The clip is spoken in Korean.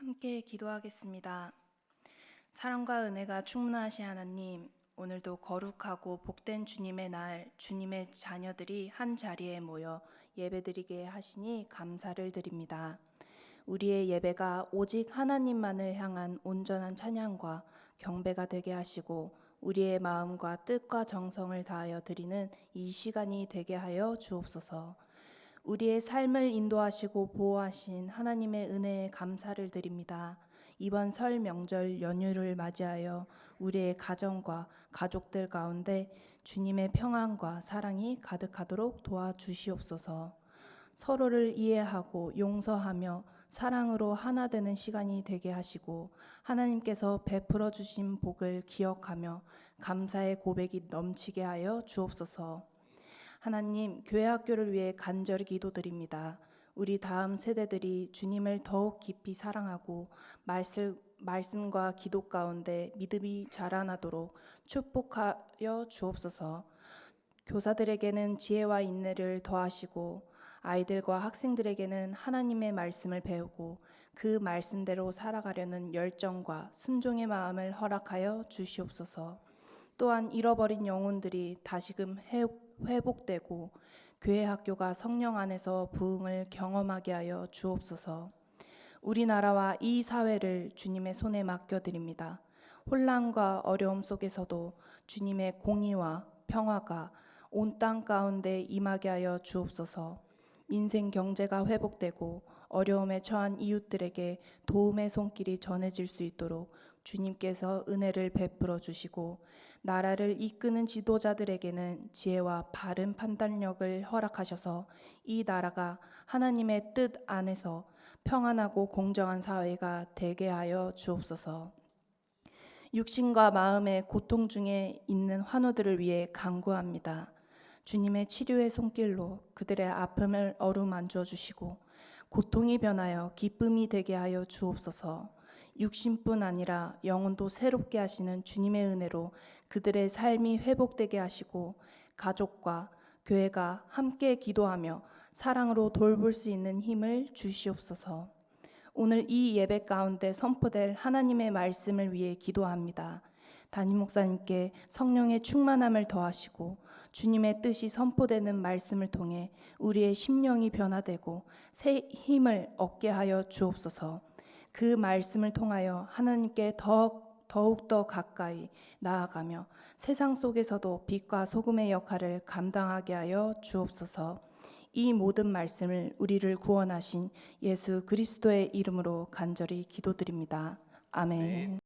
함께 기도하겠습니다. 사랑과 은혜가 충만하신 하나님, 오늘도 거룩하고 복된 주님의 날, 주님의 자녀들이 한 자리에 모여 예배드리게 하시니 감사를 드립니다. 우리의 예배가 오직 하나님만을 향한 온전한 찬양과 경배가 되게 하시고 우리의 마음과 뜻과 정성을 다하여 드리는 이 시간이 되게 하여 주옵소서. 우리의 삶을 인도하시고 보호하신 하나님의 은혜에 감사를 드립니다. 이번 설 명절 연휴를 맞이하여 우리의 가정과 가족들 가운데 주님의 평안과 사랑이 가득하도록 도와주시옵소서. 서로를 이해하고 용서하며 사랑으로 하나 되는 시간이 되게 하시고 하나님께서 베풀어 주신 복을 기억하며 감사의 고백이 넘치게 하여 주옵소서. 하나님, 교회 학교를 위해 간절히 기도드립니다. 우리 다음 세대들이 주님을 더욱 깊이 사랑하고 말씀, 말씀과 기도 가운데 믿음이 자라나도록 축복하여 주옵소서. 교사들에게는 지혜와 인내를 더하시고 아이들과 학생들에게는 하나님의 말씀을 배우고 그 말씀대로 살아가려는 열정과 순종의 마음을 허락하여 주시옵소서. 또한 잃어버린 영혼들이 다시금 회- 회복되고 교회 학교가 성령 안에서 부흥을 경험하게 하여 주옵소서. 우리나라와 이 사회를 주님의 손에 맡겨드립니다. 혼란과 어려움 속에서도 주님의 공의와 평화가 온 땅 가운데 임하게 하여 주옵소서. 인생 경제가 회복되고 어려움에 처한 이웃들에게 도움의 손길이 전해질 수 있도록 주님께서 은혜를 베풀어 주시고 나라를 이끄는 지도자들에게는 지혜와 바른 판단력을 허락하셔서 이 나라가 하나님의 뜻 안에서 평안하고 공정한 사회가 되게 하여 주옵소서. 육신과 마음의 고통 중에 있는 환우들을 위해 간구합니다. 주님의 치료의 손길로 그들의 아픔을 어루만져 주시고 고통이 변하여 기쁨이 되게 하여 주옵소서. 육신뿐 아니라 영혼도 새롭게 하시는 주님의 은혜로 그들의 삶이 회복되게 하시고 가족과 교회가 함께 기도하며 사랑으로 돌볼 수 있는 힘을 주시옵소서. 오늘 이 예배 가운데 선포될 하나님의 말씀을 위해 기도합니다. 담임 목사님께 성령의 충만함을 더하시고 주님의 뜻이 선포되는 말씀을 통해 우리의 심령이 변화되고 새 힘을 얻게 하여 주옵소서. 그 말씀을 통하여 하나님께 더 더욱 더 가까이 나아가며 세상 속에서도 빛과 소금의 역할을 감당하게 하여 주옵소서. 이 모든 말씀을 우리를 구원하신 예수 그리스도의 이름으로 간절히 기도드립니다. 아멘.